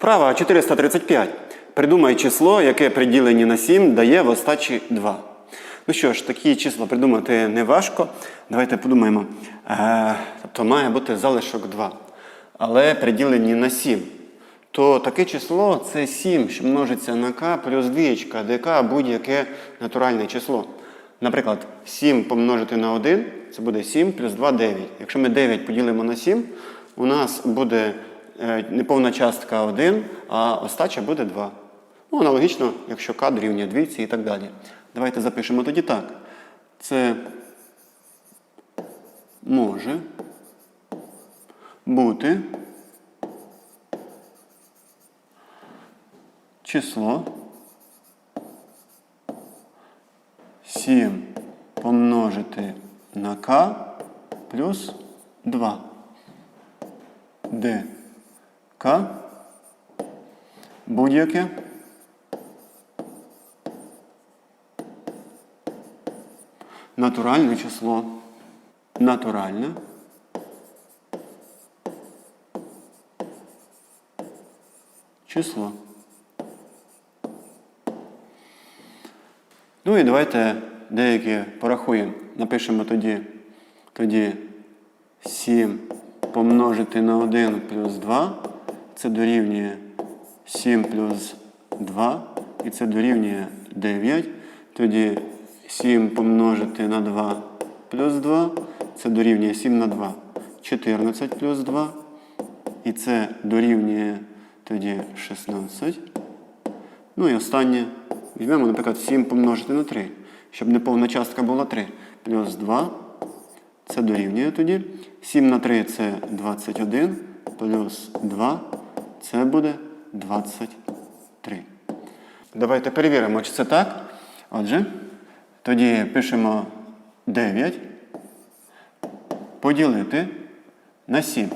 Вправа 435. Придумай число, яке при діленні на 7 дає в остачі 2. Ну що ж, такі числа придумати не важко. Давайте подумаємо. Е, тобто має бути залишок 2. Але при діленні на 7. То таке число це 7, що множиться на k плюс 2, де k будь-яке натуральне число. Наприклад, 7 помножити на 1 це буде 7 плюс 2 9. Якщо ми 9 поділимо на 7, у нас буде неповна частка 1, а остача буде 2. Ну, аналогічно, якщо k дорівнює 2 і так далі. Давайте запишемо тоді так. Це може бути число 7 помножити на k плюс 2, де k будь-яке натуральне число. Натуральне число. Ну і давайте деякі порахуємо. Напишемо тоді, тоді 7 помножити на 1 плюс 2. Це дорівнює 7 плюс 2. І це дорівнює 9. Тоді 7 помножити на 2 плюс 2. Це дорівнює 7 на 2. 14 плюс 2. І це дорівнює тоді 16. Ну і останнє. Візьмемо, наприклад, 7 помножити на 3, щоб неповна частка була 3. Плюс 2. Це дорівнює тоді. 7 на 3 це 21. Плюс 2. Це буде 23. Давайте перевіримо, чи це так. Отже, тоді пишемо 9. Поділити на 7.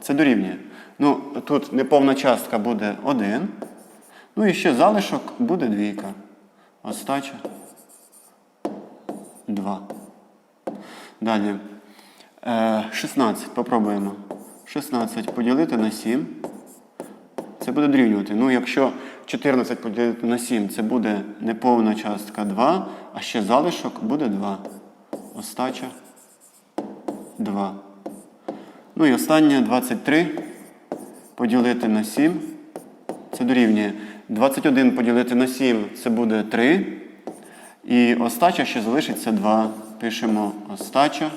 Це дорівнює. Ну, тут неповна частка буде 1. Ну і ще залишок буде двійка. Остача 2. Далі. Е, 16. Попробуємо. 16 поділити на 7. Це буде дорівнювати. Ну, якщо 14 поділити на 7, це буде неповна частка 2, а ще залишок буде 2. Остача 2. Ну і останнє 23 поділити на 7. Це дорівнює 21 поділити на 7 це буде 3. І остача ще залишиться 2. Пишемо остача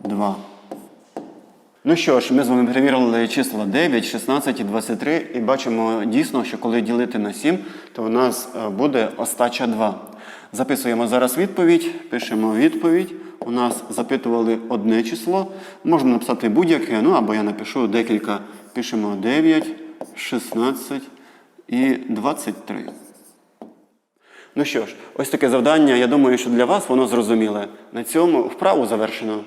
2. Ну що ж, ми з вами перевірили числа 9, 16 і 23 і бачимо дійсно, що коли ділити на 7, то у нас е, буде остача 2. Записуємо зараз відповідь, пишемо відповідь. У нас запитували одне число. Можна написати будь-яке, ну або я напишу декілька. Пишемо 9, 16 і 23. Ну що ж, ось таке завдання. Я думаю, що для вас воно зрозуміле. На цьому вправу завершено.